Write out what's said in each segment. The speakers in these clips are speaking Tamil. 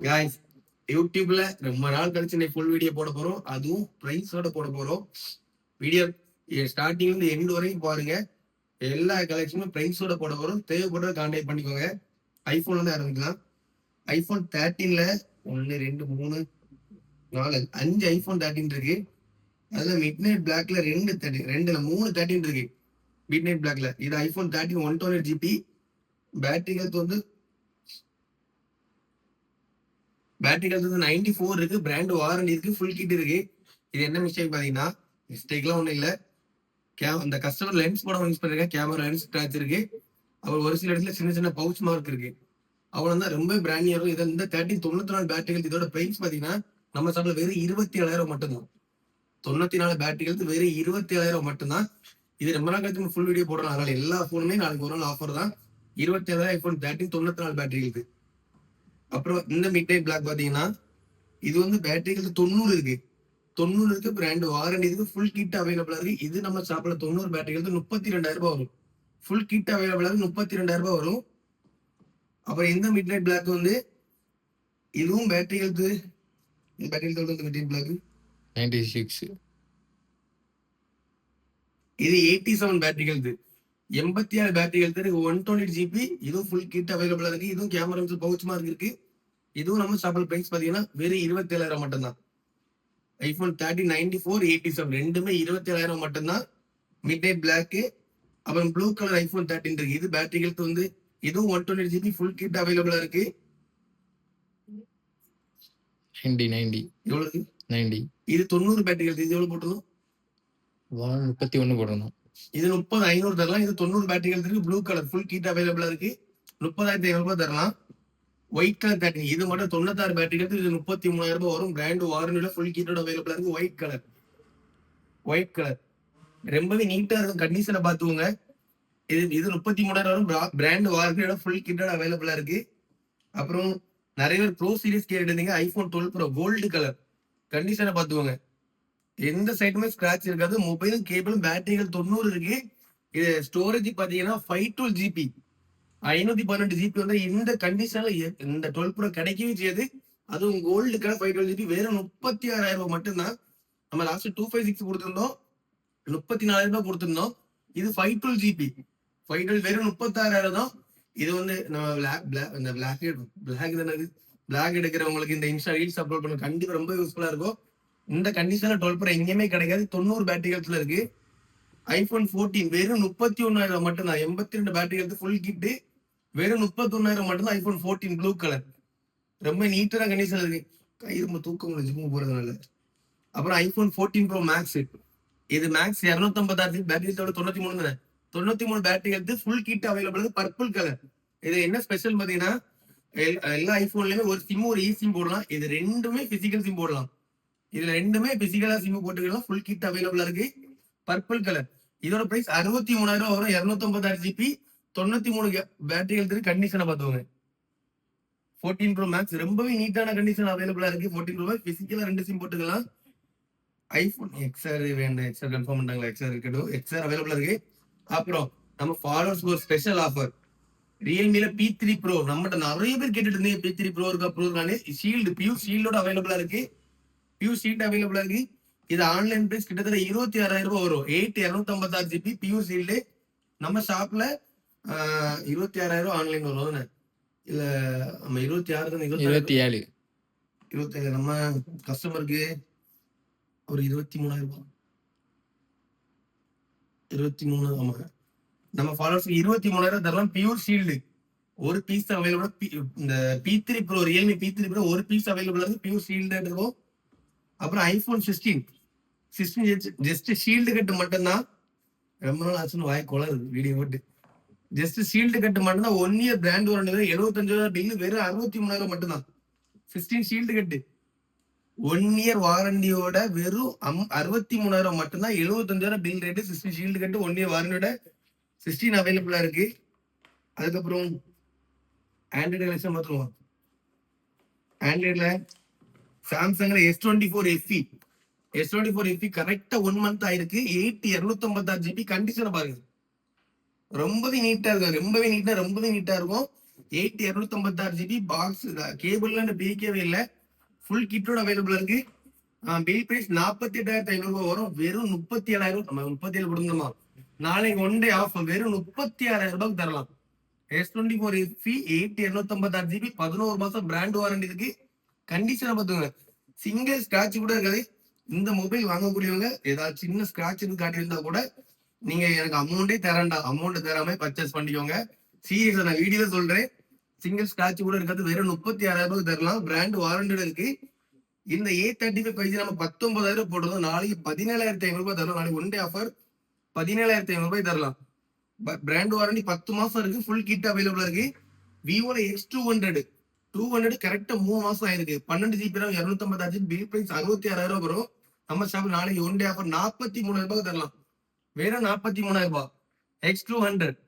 காய்ஸ் யூடியூப்ல ரொம்ப நாள் கழிச்சு இன்னைக்கு ஃபுல் வீடியோ போட போறோம். அதுவும் ப்ரைஸோட போட போறோம். வீடியோ ஸ்டார்டிங்ல இருந்து எண்ட் வரைக்கும் பாருங்க. எல்லா கலெக்ஷனும் ப்ரைஸோட போட போறோம். தேவைப்படுற கான்டாக்ட் பண்ணிக்கோங்க. ஐபோன்ல இருந்து ஆரம்பிக்கலாம் ஐபோன் தேர்ட்டீன்ல ஒன்னு ரெண்டு மூணு நாலு அஞ்சு ஐபோன் தேர்ட்டின் இருக்கு. அதுல மிட் நைட் பிளாக்ல ரெண்டு தேர்ட்டி ரெண்டுல மூணு தேர்ட்டின் இருக்கு. மிட் நைட் பிளாக்ல இது iPhone thirteen one twenty GB battery health வந்து பேட்டரி கலர் வந்து நைன்டி ஃபோர் இருக்கு. பிராண்ட் வாரண்டி இருக்கு. ஃபுல் கிட் இருக்கு. இது என்ன மிஸ்டேக் பாத்தீங்கன்னா மிஸ்டேக்லாம் ஒன்றும் இல்லை. கே அந்த கஸ்டமர் லென்ஸ் போட யூஸ் பண்ணிருக்கேன். கேமரா லென்ஸ் ஸ்க்ராட்ச் இருக்கு. அப்புறம் ஒரு சில இடத்துல சின்ன சின்ன பவுச் மார்க் இருக்கு. அவ்வளோ தான் ரொம்ப பிராண்டியா இருக்கும் இதில் இந்த தேர்ட்டின் தொண்ணூத்தி நாலு பேட்டரி இதோட பிரைஸ் பாத்தீங்கன்னா நம்ம சாப்பிட வெறும் இருபத்தி ஏழாயிரம் மட்டும்தான். தொண்ணூத்தி நாலு பேட்டரி வெறும் இருபத்தி ஏழாயிரம் மட்டும்தான். இது ரொம்ப நாள் கழிச்சு ஃபுல் வீடியோ போடுறோம். அதனால எல்லா ஃபோனுமே நாளைக்கு ஒரு நாள் ஆஃபர் தான். இருபத்தி ஏழாயிரம் ஐபோன் தேர்ட்டின் தொண்ணூத்தி நாலு பேட்டரி ஹெல்த் அப்புறம் இந்த மிட் நைட் பிளாக் பாத்தீங்கன்னா இது வந்து பேட்டரி ஹெல்த் தொண்ணூறு இருக்கு. தொண்ணூறு இருக்கு பிராண்ட் வாரண்டி இருக்கு ஃபுல் கிட் அவைலபிளா இருக்கு. இது நம்ம ஷாப்ல தொண்ணூறு பேட்டரி ஹெல்த் முப்பத்தி ரெண்டாயிரம் ரூபாய் வரும். ஃபுல் கிட் அவைலபிளா இருக்கு முப்பத்தி ரெண்டாயிரம் ரூபாய் வரும். அப்புறம் இந்த மிட் நைட் பிளாக் வந்து இதுவும் பேட்டரி ஹெல்த் பேட்டரி ஹெல்த் வந்து midnight black ninety six இது எயிட்டி செவன் பேட்டரி ஹெல்த் எண்பத்தி ஆறு பேட்டரி இருக்கு ஒன் டுவெண்ட்டி ஜிபி இதுவும் ஃபுல் கிட் அவைலபிளா இருக்கு. இதுவும் கேமரா பவுச் மார்க் இருக்கு. இதுவும் நம்ம ஷாப்பில் பிரைஸ் பாத்தீங்கன்னா வெறும் இருபத்தி ஏழாயிரம் மட்டும்தான். IPhone thirty ninety four eighty seven ரெண்டுமே இருபத்தி ஏழாயிரம் மட்டும்தான். மிட் நைட் பிளாக் அப்புறம் ப்ளூ கலர் ஐபோன் தேர்ட்டின் இருக்கு. இது பேட்டரி ஹெல்த் வந்து இதுவும் one twenty GB full kit அவைலபிளா இருக்கு. நைன்டி நைன்டி எவ்வளவு நைன்டி இது தொண்ணூறு பேட்டரி ஹெல்த் இது எவ்வளவு போட்டணும் முப்பத்தி ஒன்று போடணும் இது முப்பது ஐநூறு தரலாம். இது தொண்ணூறு பேட்டரிகள் இருக்கு. ப்ளூ கலர் ஃபுல் கீட் அவைலபிளா இருக்கு. முப்பதாயிரத்தி ஐநூறு ரூபாய் தரலாம். ஒயிட் கலர் பேட்டரி இது மட்டும் தொண்ணூத்தாறு பேட்டரிகள் இது முப்பத்தி மூணாயிரம் ரூபாய் வரும். பிராண்ட் வாரண்டியில ஃபுல் கீட்டோட அவைலபிளா இருக்கு. ஒயிட் கலர் ஒயிட் கலர் ரொம்பவே நீட்டா இருக்கும். கண்டிஷனை பார்த்துக்கோங்க. இது இது முப்பத்தி மூணாயிரம் வரும். பிராண்ட் வாரண்டியோட ஃபுல் கிட்டோட அவைலபிளா இருக்கு. அப்புறம் நிறைய பேர் pro series கேட்டுருந்தீங்க iPhone twelve pro gold colour கண்டிஷனை பார்த்துக்கோங்க. எந்த சைடுமே ஸ்கிராச் இருக்காது. மொபைலும் கேபிளும் பேட்டரிகள் தொண்ணூறு இருக்கு. இது ஸ்டோரேஜ் பாத்தீங்கன்னா ஃபைவ் டுவெல் ஜிபி ஐநூத்தி பன்னெண்டு ஜிபி வந்து இந்த கண்டிஷன்ல இந்த டுவெல் ப்ரோ கிடைக்கவே செய்யாது. அதுவும் கோல்டுக்கான ஃபைவ் டுவெல் ஜிபி வெறும் முப்பத்தி ஆறாயிரம் ரூபாய் மட்டும்தான். நம்ம லாஸ்ட் டூ ஃபைவ் சிக்ஸ் கொடுத்துருந்தோம். முப்பத்தி நாலாயிரம் ரூபாய் கொடுத்துருந்தோம். இது five twelve GB five twelve வெறும் முப்பத்தாறாயிரம் தான். இது வந்து நம்ம பிளாக் பிளாக் இந்த பிளாக் பிளாக் தானே பிளாக் எடுக்கிறவங்களுக்கு இந்த இன்ஸ்டா ரீல்ஸ் அப்லோட் பண்ண கண்டிப்பா ரொம்ப யூஸ்ஃபுல்லா இருக்கும். இந்த கண்டிஷன்ல டுவெல் ப்ரோ எங்கேயுமே கிடைக்காது. தொண்ணூறு பேட்டரி இருக்கு. ஐபோன் 14 வெறும் முப்பத்தி ஒன்னாயிரம் மட்டும்தான். எண்பத்தி ரெண்டு பேட்டரி ஃபுல் கிட்டு வெறும் முப்பத்தி ஒன்னாயிரம் மட்டும்தான் ஐபோன் 14 ப்ளூ கலர் ரொம்ப நீட்டான கண்டிஷன் இருக்கு. கை ரொம்ப தூக்கம் ஜிம்மு போறதுனால. அப்புறம் ஐபோன் 14 ப்ரோ மேக்ஸ் இது மேக்ஸ் இரநூத்தம்பதாயிரத்தி பேட்டரி தொண்ணூத்தி மூணு தானே? தொண்ணூத்தி மூணு பேட்டரி எடுத்து full kit available purple colour இது என்ன ஸ்பெஷல் பாத்தீங்கன்னா எல்- எல்லா ஐபோன்லயுமே ஒரு சிம் ஒரு இ சிம் போடலாம். இது ரெண்டுமே பிசிக்கல் சிம் போடலாம். இதுல ரெண்டுமே பிசிக்கலா சிம் போட்டுக்கலாம் ஃபுல் கிட் அவைலபிளா இருக்கு. பர்பிள் கலர் இதோட பிரைஸ் அறுபத்தி மூணாயிரம் வரும். இருநூத்தி ஐம்பதாயிரம் ஜிபி தொண்ணூத்தி மூணு பேட்டரி எடுத்து கண்டிஷனை பார்த்துக்கோங்க. ஃபோர்டீன் ப்ரோ மேக்ஸ் ரொம்பவே நீட்டான கண்டிஷன் அவைலபிளா இருக்கு. ஃபோர்டீன் ப்ரோ மேக்ஸ் பிசிக்கலா ரெண்டு சிம் போட்டுக்கலாம். ஐபோன் எக்ஸ்ஆர் வேண்டாம். எக்ஸ்ஆர் கன்ஃபார்ம் பண்ணாங்களா எக்ஸ்ஆர் இருக்கட்டும். எக்ஸ்ஆர் அவைலபிளா இருக்கு. அப்புறம் நம்ம ஃபாலோவர்ஸ்க்கு ஒரு ஸ்பெஷல் ஆஃபர் ரியல்மில பி த்ரீ ப்ரோ நம்மகிட்ட நிறைய பேர் கேட்டுட்டு இருந்தீங்க. பி த்ரீ ப்ரோ இருக்கா ப்ரோ இருக்கானே ஷீல்டு பியூ ஷீல்டோட அவைலபிளா இருக்கு. பியூ ஷீல்ட் அவைலபிளா இருக்கு. இது ஆன்லைன் பிரைஸ் கிட்டத்தட்ட இருபத்தி ஆறாயிரம் ரூபாய் வரும். எயிட் இருநூத்தி ஐம்பத்தாறு ஜிபி பியூ ஷீல்டு நம்ம ஷாப்ல இருபத்தி ஆறாயிரம் ரூபாய் ஆன்லைன் வரும்? இல்ல நம்ம இருபத்தி ஆறு இருபத்தி ஏழு. இருபத்தி ஏழு. நம்ம கஸ்டமருக்கு ஒரு இருபத்தி மூணாயிரம் ரூபாய். இருபத்தி மூணு ஆமா. நம்ம ஃபாலோவர்ஸ்க்கு இருபத்தி மூணாயிரம் தரலாம். பியூர் ஷீல்டு ஒரு பீஸ் அவைலபிள் இந்த P three pro Realme P three pro ஒரு பீஸ் அவைலபிள் இருக்கு. பியூர் ஷீல்டு இருக்கும் அப்புறம் iPhone sixteen sixteen just sealed cut மட்டும்தான் ரொம்ப நாள் ஆச்சுன்னு வாய் குளருது வீடியோ போட்டு. ஜஸ்ட் ஷீல்டு கட்டு மட்டும்தான் ஒன் இயர் பிராண்ட் வாரண்டி எழுபத்தஞ்சாயிரம் பில்லு வெறும் அறுபத்தி மூணாயிரம் மட்டும்தான். Sixteen sealed cut. One year வாரண்டியோட வெறும் அம்- அறுபத்தி மூணாயிரம் மட்டும்தான் எழுபத்தஞ்சாயிரம் bill rate sixteen sealed cut one year வாரண்டியோட sixteen அவைலபிளா இருக்கு. அதுக்கப்புறம் ஆண்ட்ராய்டு கலெக்ஷன் பார்த்துருவோம். ஆண்ட்ராய்டில் சாம்சங்ல S twenty four FE S twenty four FE கரெக்டா ஒன் மந்த் ஆயிருக்கு. எயிட் இருநூத்தி ஐம்பத்தாறு ஜிபி கண்டிஷனை பாருங்க. ரொம்பவே நீட்டா இருக்கும் ரொம்பவே நீட்டா ரொம்பவே நீட்டா இருக்கும். எயிட் இருநூத்தி ஐம்பத்தாறு ஜிபி பாக்ஸ் கேபிள்ல பிரிக்கவே இல்லை. ஃபுல் கிட்டோட அவைலபிள் இருக்கு. பில் பிரைஸ் நாற்பத்தி எட்டாயிரத்தி ஐநூறு ரூபாய் வரும். வெறும் முப்பத்தி ஏழாயிரம் நம்ம முப்பத்தி ஏழு கொடுங்கம்மா. நாளைக்கு ஒன் டே ஆஃப் வெறும் முப்பத்தி ஆறாயிரம் ரூபாய்க்கு தரலாம். S twenty four FE eight இருநூத்தி ஐம்பத்தாறு ஜிபி பதினோரு மாசம் பிராண்ட் வாரண்டி இருக்கு. கண்டிஷனை பார்த்துங்க சிங்கிள் ஸ்கிராட்ச் கூட இருக்காது. இந்த மொபைல் வாங்கக்கூடியவங்க ஏதாவது சின்ன ஸ்கிராட்ச்னு காட்டியிருந்தா கூட நீங்க எனக்கு அமௌண்டே தரண்டா அமௌண்ட் தராம பர்ச்சேஸ் பண்ணிக்கோங்க. சீரியஸா நான் வீடியோ சொல்றேன். சிங்கிள் ஸ்கிராட்ச் கூட இருக்காது வெறும் முப்பத்தி ஆறாயிரம் ரூபாய்க்கு தரலாம். பிராண்ட் வாரண்டட் இருக்கு. இந்த ஏ தேர்ட்டி ஃபைவ் பைஜி நம்ம பத்தொன்பதாயிரம் போடுறோம் நாளைக்கு பதினேழாயிரத்தி ஐநூறு ரூபாய் தரலாம். நாளைக்கு ஒன் டே ஆஃபர் பதினேழாயிரத்தி ஐநூறு ரூபாய் தரலாம். பிராண்ட் வாரண்டி பத்து மாசம் இருக்கு. ஃபுல் கிட் அவைலபிளா இருக்கு. விவோல X two hundred two hundred கரெக்டா மூணு மாசம் ஆயிருக்கு. பன்னெண்டு ஜிபி ரேம் இருநூத்தி பில் பிரைஸ் அறுபத்தி ஆறாயிரம் ரூபாய் வரும். நம்ம ஷாப்ல நாளைக்கு ஒன் டே ஆஃபர் நாற்பத்தி மூணாயிரம் ரூபாய் தரலாம். வெறும் நாற்பத்தி மூணாயிரம் ரூபாய். X two hundred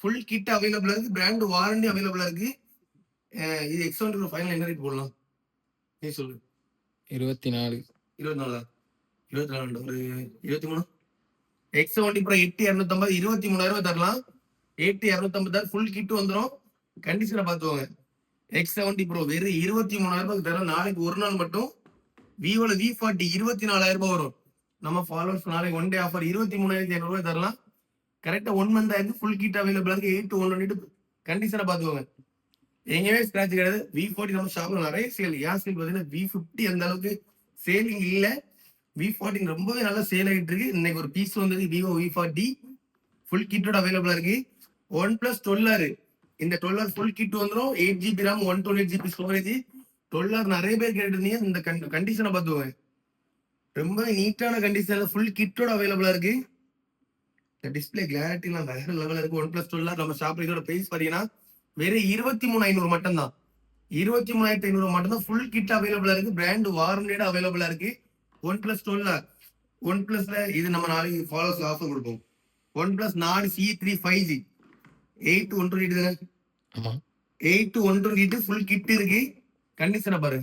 full kit அவைலபிளா இருக்கு. பிராண்ட் வாரண்டி அவைலபிளா இருக்கு. இது எக்ஸ் ஹண்ட்ரட் ஃபைனல் என்ன ரேட் போடலாம்? நீ சொல்லு. இருபத்தி நாலு. இருபத்தி நாலா? இருபத்தி நாலு ஒரு இருபத்தி மூணு? எக்ஸ் செவன்டி ப்ரோ எட்டு இரநூத்தம்பது இருபத்தி மூணாயிரம் ரூபாய் தரலாம். எட்டு இரநூத்தம்பதாயிரம் ஃபுல் கிட் வந்துடும் கண்டிஷனை பார்த்துவாங்க எக்ஸ் செவன்டி ப்ரோ வெறும் இருபத்தி மூணாயிரம் ரூபாய்க்கு தரோம் நாளைக்கு ஒரு நாள் மட்டும் விவோல வி ஃபார்ட்டி இருபத்தி நாலாயிரம் ரூபாய் வரும். நம்ம ஃபாலோவர்ஸ் நாளைக்கு ஒன் டே ஆஃபர் இருபத்தி மூணாயிரத்தி ஐநூறு ரூபாய் தரலாம். கரெக்டா ஒன் மந்த் ஆயிருக்கு ஃபுல் கிட் அவைலபிளா இருக்கு. எயிட் டு ஒன் ஹண்ட்ரட் கண்டிஷனை பாத்துக்கோங்க எங்கேயுமே ஸ்கிராச் கிடையாது. வி ஃபார்ட்டி நம்ம ஷாப்ல நிறைய சேல் ஏன் சேல் பார்த்தீங்கன்னா வி ஃபிஃப்டி அந்த அளவுக்கு சேலிங் இல்ல. வி ஃபார்ட்டின் ரொம்பவே நல்லா சேல் ஆகிட்டு இருக்கு. இன்னைக்கு ஒரு பீஸ் வந்தது விவோ வி ஃபார்ட்டி ஃபுல் கிட்டோட அவைலபிளா இருக்கு. ஒன் பிளஸ் டுவெல் இந்த டுவெல் ஃபுல் கிட் வந்துடும் eight GB RAM one twenty GB storage twelve நிறைய பேர் கேட்டிருந்தீங்க இந்த கண்டிஷனை பார்த்துவேன் ரொம்ப நீட்டான கண்டிஷன்ல ஃபுல் கிட்டோட அவைலபிளா இருக்கு. இந்த டிஸ்பிளே கிளாரிட்டிலாம் வேற லெவலில் இருக்கு. ஒன் பிளஸ் டுவெல் நம்ம ஷாப்ல இதோட பிரைஸ் பார்த்தீங்கன்னா வெறும் இருபத்தி மூணு ஐநூறு மட்டும் தான் இருபத்தி மூணாயிரத்தி ஐநூறு மட்டும் தான் ஃபுல் கிட் அவைலபிளா இருக்கு. பிராண்ட் வாரண்டியோட அவைலபிளா இருக்கு. ஒன் பிளஸ் டுவெல் ஒன் பிளஸ்ல இது நம்ம நாளைக்கு ஃபாலோஸ் ஆஃபர் கொடுப்போம். OnePlus Nord C three five G eight one twenty தானே? ஆமா. Eight one twenty full kit இருக்கு. கண்டிஷனை பாரு.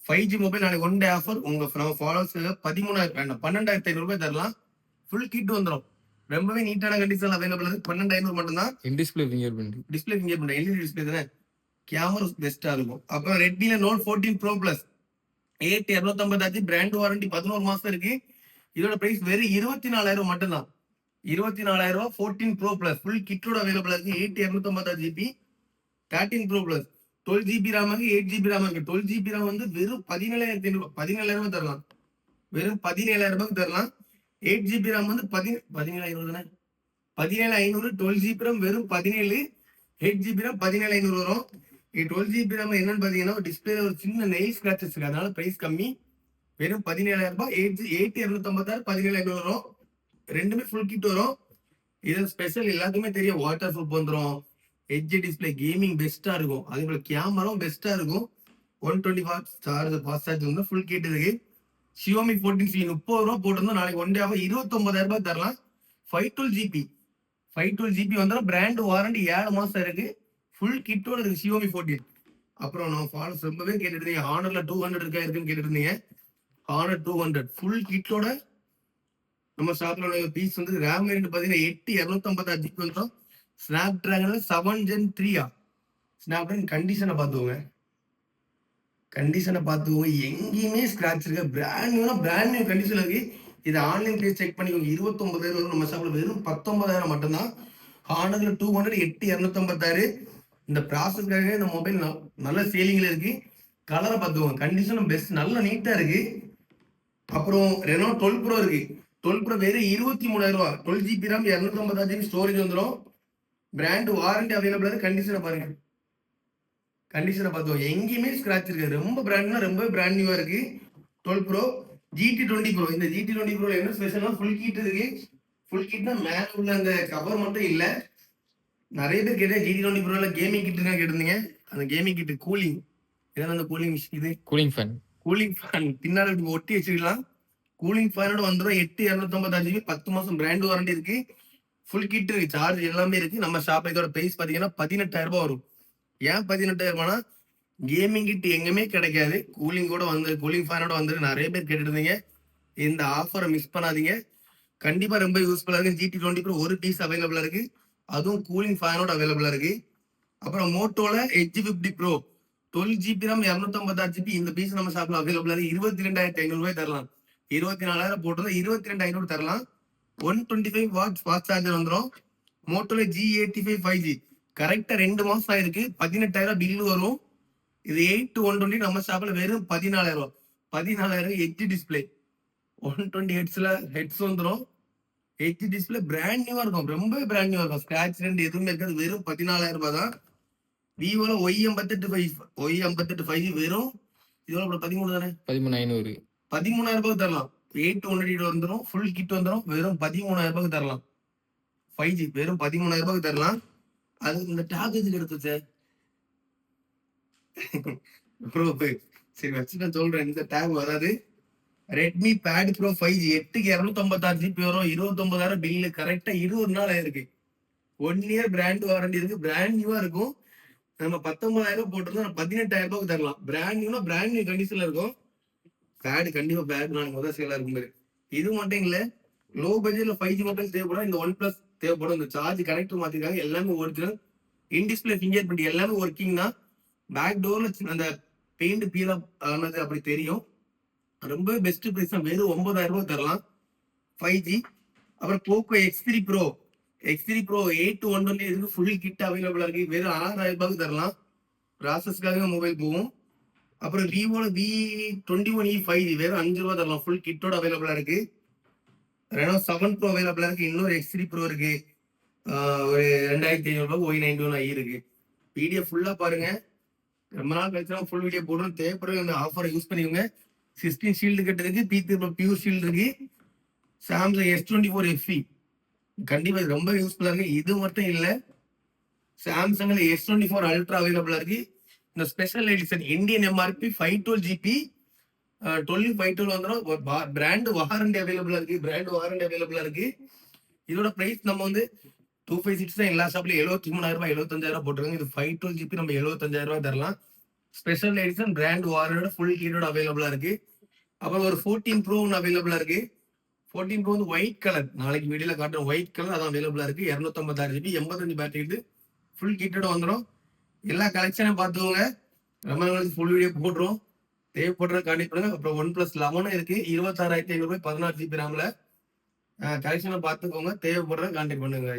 ஃபைவ் ஜி மொபைல் நாளைக்கு ஒன் டே ஆஃபர் உங்க ஃபாலோவர்ஸ் பதிமூணாயிரம் வேண்டாம் பன்னெண்டாயிரத்தி ஐநூறு ரூபாய் தரலாம். ஃபுல் கிட் வந்துடும் ரொம்பவே நீட்டான கண்டிஷன் அவைலபிள் இருக்கு. பன்னெண்டு ஐநூறு மட்டும் தான் in display fingerprint display fingerprint LED display தானே கேமரா பெஸ்டா இருக்கும் அப்புறம் ரெட்மில note fourteen pro plus eight இரநூத்தம்பதாச்சு brand warranty பதினோரு மாசம் இருக்கு. இதோட பிரைஸ் வெறும் இருபத்தி நாலாயிரம் மட்டும் தான் இருபத்தி நாலாயிரம் ரூபாய் ஃபோர்டீன் ப்ரோ பிளஸ் ஃபுல் கிட்டோட அவைலபிள் இருக்கு. Eight இரநூத்தம்பதாச்சு GB thirteen pro plus twelve GB RAM இருக்கு எயிட் ஜிபி ரேம் இருக்கு. டுவெல் ஜிபி ரேம் வந்து வெறும் பதினேழாயிரத்தி ஐநூறு பதினேழாயிரம் ரூபாய் தரலாம். வெறும் பதினேழாயிரம் ரூபாய்க்கு தரலாம் எயிட் ஜிபி ரேம் வந்து பதினே பதினேழு தானே? பதினேழு ஐநூறு டுவெல் ஜிபி ரேம் வெறும் பதினேழு எயிட் ஜிபி ரேம் பதினேழு ஐநூறு வரும். டுவெல் ஜிபி ரேம் என்னன்னு பாத்தீங்கன்னா டிஸ்பிளே ஒரு சின்ன நெயில் ஸ்கிராச்சஸ் இருக்கு. அதனால பிரைஸ் கம்மி. வெறும் பதினேழாயிரம் ரூபாய் எயிட் எயிட் இரநூத்தி ஐம்பத்தாறு பதினேழு ஐநூறு வரும். ரெண்டுமே ஃபுல் கிட் வரும். இது ஸ்பெஷல் எல்லாத்துக்குமே தெரியும். வாட்டர் ப்ரூஃப் வந்துடும் எட்ஜ் டிஸ்பிளே கேமிங் பெஸ்ட்டாக இருக்கும். அதே போல் கேமராவும் பெஸ்ட்டாக இருக்கும். One twenty watt charge fast charge வந்து ஃபுல் கிட் இருக்கு. ஷியோமி ஃபோர்டீன் சி முப்பது ரூபா போட்டிருந்தோம் நாளைக்கு ஒன் டே ஆஃபர் இருபத்தொம்பதாயிரம் ரூபாய் தரலாம். Five twelve GB five twelve GB வந்துடும் பிராண்ட் வாரண்டி ஏழு மாதம் இருக்கு. ஃபுல் கிட்டோட இருக்கு ஷியோமி ஃபோர்டீன் அப்புறம் நான் ஃபாலோஸ் ரொம்பவே கேட்டுருந்தீங்க ஹானரில் டூ ஹண்ட்ரட் இருக்கா இருக்குன்னு கேட்டுருந்தீங்க ஹானர் டூ ஹண்ட்ரட் ஃபுல் கிட்டோட நம்ம ஷாப்ல பீஸ் வந்து ரேம் ரேட் பாத்தீங்கன்னா எட்டு இரநூத்தி ஜிபி வந்துடும் ஸ்னாப் டிராகன் செவன் ஜென் த்ரீயா ஸ்னாப் டிராகன் கண்டிஷனை பார்த்துக்கோங்க. கண்டிஷனை பார்த்துக்கோங்க. எங்கேயுமே ஸ்கிராச் இருக்கு பிராண்ட் நியூனா பிராண்ட் நியூ கண்டிஷன் இருக்கு. இது ஆன்லைன் பேஜ் செக் பண்ணிக்கோங்க. இருபத்தொன்பதாயிரம் வரும் நம்ம ஷாப்ல வெறும் பத்தொன்பதாயிரம் மட்டும்தான். ஹானர்ல டூ ஹண்ட்ரட் எட்டு இரநூத்தம்பத்தாறு. இந்த ப்ராசஸ்க்காக இந்த மொபைல் நல்ல சேலிங்ல இருக்கு. கலரை பார்த்துக்கோங்க. கண்டிஷனும் பெஸ்ட் நல்ல நீட்டா இருக்கு. அப்புறம் ரெனோ டுவெல் ப்ரோ இருக்கு. ப்ரோ வெறும் இருபத்தி மூணாயிரம் ரூபா. டுவெல் ஜிபி ரேம் இரநூத்தி ஐம்பத்தாறு ஜிபி ஸ்டோரேஜ் வந்துடும் பிராண்ட் வாரண்டி அவைலபிள் கண்டிஷனை பாருங்க. கண்டிஷனை பார்த்தோம் எங்கேயுமே ஸ்கிராச் இருக்கு ரொம்ப பிராண்ட்னா ரொம்ப பிராண்ட் நியூவா இருக்கு. Twelve pro GT twenty pro இந்த ஜிடி டுவெண்ட்டி ப்ரோ என்ன ஸ்பெஷல்னா ஃபுல் கீட் இருக்கு. ஃபுல் கீட்னா மேல உள்ள அந்த கவர் மட்டும் இல்ல. நிறைய பேர் கேட்டேன் ஜிடி டுவெண்ட்டி ப்ரோல கேமிங் கிட் கேட்டிருந்தீங்க. அந்த கேமிங் கிட் கூலிங் இதான் அந்த கூலிங் இது? கூலிங் ஃபேன் கூலிங் ஃபேன் பின்னாடி ஒட்டி வச்சுக்கலாம் கூலிங் ஃபேனோட வந்துடும் எட்டு இரநூத்தம்பத்தாறு ஜிபி பத்து மாசம் பிராண்ட் வாரண்டி இருக்கு. ஃபுல் கிட் இருக்கு சார்ஜ் எல்லாமே இருக்கு. நம்ம ஷாப் இதோட பிரைஸ் பாத்தீங்கன்னா பதினெட்டாயிரம் ரூபாய் வரும். ஏன் பதினெட்டாயிரம் ரூபாய்னா கேமிங் கிட் எங்கேயுமே கிடைக்காது. கூலிங் கூட வந்து கூலிங் ஃபேனோட வந்து நிறைய பேர் கேட்டுட்டு இருந்தீங்க இந்த ஆஃபரை மிஸ் பண்ணாதீங்க. கண்டிப்பா ரொம்ப யூஸ்ஃபுல்லா இருக்கு. ஜிடி டுவெண்ட்டி ப்ரோ ஒரு பீஸ் அவைலபிளா இருக்கு. அதுவும் கூலிங் ஃபேனோட அவைலபிளா இருக்கு. அப்புறம் மோட்டோல edge fifty pro twelve GB இரநூத்தி இரநூத்தம்பத்தாறு ஜிபி இந்த பீஸ் நம்ம ஷாப்ல அவைலபிளா இருக்கு. இருபத்தி ரெண்டாயிரத்தி ஐநூறு ரூபாய் தரலாம். இருபத்தி நாலாயிரம் போட்டது இருபத்தி ரெண்டு ஐநூறு தரலாம். One twenty five watts fast charger வந்துடும் மோட்டோல G eighty five five G கரெக்டாக ரெண்டு மாதம் ஆயிருக்கு. பதினெட்டாயிரம் பில்லு வரும். இது எயிட் டு ஒன் டுவெண்ட்டி நம்ம ஷாப்பில் வெறும் பதினாலாயிரம் பதினாலாயிரம் ஹெச்டி டிஸ்பிளே ஒன் டுவெண்ட்டி ஹெட்ஸில் ஹெட்ஸ் வந்துடும் ஹெச்டி டிஸ்பிளே பிராண்ட் நியூவாக இருக்கும். ரொம்ப பிராண்ட் நியூவாக இருக்கும். ஸ்கிராச் ரெண்டு எதுவுமே இருக்காது. வெறும் பதினாலாயிரம் ரூபாய் தான். விவோல ஒய் ஐம்பத்தெட்டு ஃபைவ் ஒய் ஐம்பத்தெட்டு ஃபைவ் ஜி வெறும். இதோட பதிமூணு தானே? பதிமூணு ஐநூறு. பதிமூணாயிரம் ரூபாய்க்கு தரலாம். எயிட் ஒன் வந்துடும் ஃபுல் கிட் வந்துடும் வெறும் பதிமூணாயிரம் ரூபாய்க்கு தரலாம். ஃபைவ் ஜி வெறும் பதிமூணாயிரம் ரூபாய்க்கு தரலாம். அது இந்த டேப் எதுக்கு எடுத்து ப்ரோ சரி வச்சு நான் சொல்றேன். இந்த டேக் வராது. Redmi pad pro five G எட்டுக்கு இரநூத்தம்பத்தாறு ஜிபி வரும் இருபத்தொன்பதாயிரம் பில்லு கரெக்டா இருபது நாள் ஆயிருக்கு. ஒன் இயர் பிராண்ட் வாரண்டி இருக்கு. பிராண்ட் நியூவா இருக்கும். நம்ம பத்தொன்பதாயிரம் போட்டிருந்தோம் பதினெட்டாயிரம் ரூபாய்க்கு தரலாம். பிராண்ட் நியூனா பிராண்ட் நியூ கண்டிஷன்ல இருக்கும். பேடு கண்டிப்பா பேக் நாளைக்கு முதல் சேலா இருக்கும் மாதிரி இது மட்டும் இல்ல லோ பட்ஜெட்ல ஃபைவ் ஜி மொபைல் தேவைப்படும். இந்த ஒன் பிளஸ் தேவைப்படும். இந்த சார்ஜ் கனெக்டர் மாத்திருக்காங்க எல்லாமே original in display fingerprint எல்லாமே ஒர்க்கிங் தான். பேக் டோர்ல அந்த பெயிண்ட் பீல் ஆனது அப்படி தெரியும். ரொம்ப பெஸ்ட் பிரைஸ் தான். வெறும் ஒன்பதாயிரம் ரூபாய் தரலாம். ஃபைவ் ஜி அப்புறம் Poco X three pro X three pro eight one ஒன்லேயே இருக்கு ஃபுல் கிட் அவைலபிளா இருக்கு. வெறும் ஆறாயிரம் ரூபாய்க்கு தரலாம். ப்ராசஸ்க்காக மொபைல் போகும். அப்புறம் விவோல V twenty one e five வெறும் அஞ்சு ரூபா தரலாம். ஃபுல் கிட்டோட அவைலபிளா இருக்கு. ரெனோ செவன் ப்ரோ அவைலபிளா இருக்கு. இன்னொரு எக்ஸ் த்ரீ ப்ரோ இருக்கு. ஒரு ரெண்டாயிரத்தி ஐநூறு ரூபாய் ஒய் நைன்டி ஒன் ஐ இருக்கு. வீடியோ ஃபுல்லா பாருங்க. ரொம்ப நாள் கழிச்சா ஃபுல் வீடியோ போடுறோம். தேவைப்படுற அந்த ஆஃபரை யூஸ் பண்ணிக்கோங்க. சிக்ஸ்டீன் ஷீல்டு கட்டுறதுக்கு பி த்ரீ பியூர் ஷீல்டு இருக்கு. Samsung S twenty four FE கண்டிப்பா இது ரொம்ப யூஸ்ஃபுல்லா இருக்கு. இது மட்டும் இல்லை சாம்சங்ல எஸ் டுவெண்ட்டி ஃபோர் அல்ட்ரா அவைலபிளா இருக்கு. இந்த special edition Indian MRP five twelve GB twelve five twelve வந்துடும் பிராண்ட் வாரண்டி அவைலபிளா இருக்கு. பிராண்ட் வாரண்டி அவைலபிளா இருக்கு. இதோட பிரைஸ் நம்ம வந்து டூ ஃபைவ் சிக்ஸ் தான் எல்லா ஷாப்லயும் எழுபத்தி மூணாயிரம் ரூபாய் எழுபத்தஞ்சாயிரம் ரூபாய் போட்டுருக்காங்க. இது ஃபைவ் டுவெல் ஜிபி நம்ம எழுபத்தஞ்சாயிரம் ரூபாய் தரலாம் ஸ்பெஷல் எடிஷன் பிராண்ட் வாரண்டோட ஃபுல் கீடோட அவைலபிளா இருக்கு. அப்புறம் ஒரு ஃபோர்டீன் ப்ரோ ஒன்று அவைலபிளா இருக்கு. ஃபோர்டீன் ப்ரோ வந்து ஒயிட் கலர் நாளைக்கு வீடியோல காட்டுறோம் ஒயிட் கலர் அதான் அவைலபிளா இருக்கு. இரநூத்தம்பத்தாறு ஜிபி எண்பத்தஞ்சு பேட்டரி இது. ஃபுல் கிட்டோட வந்துடும் எல்லா கலெக்ஷனும் பார்த்துக்கோங்க. ரொம்ப நாளைக்கு ஃபுல் வீடியோ போடுறோம் தேவைப்படுற காண்டி பண்ணுங்க அப்புறம் ஒன் பிளஸ் லெவனும் இருக்கு. இருபத்தாறாயிரத்தி ஐநூறுபாய் பதினாறு ஜிபி ராம்ல கலெக்ஷனை பார்த்துக்கோங்க. தேவைப்படுற கான்டெக்ட் பண்ணுங்க.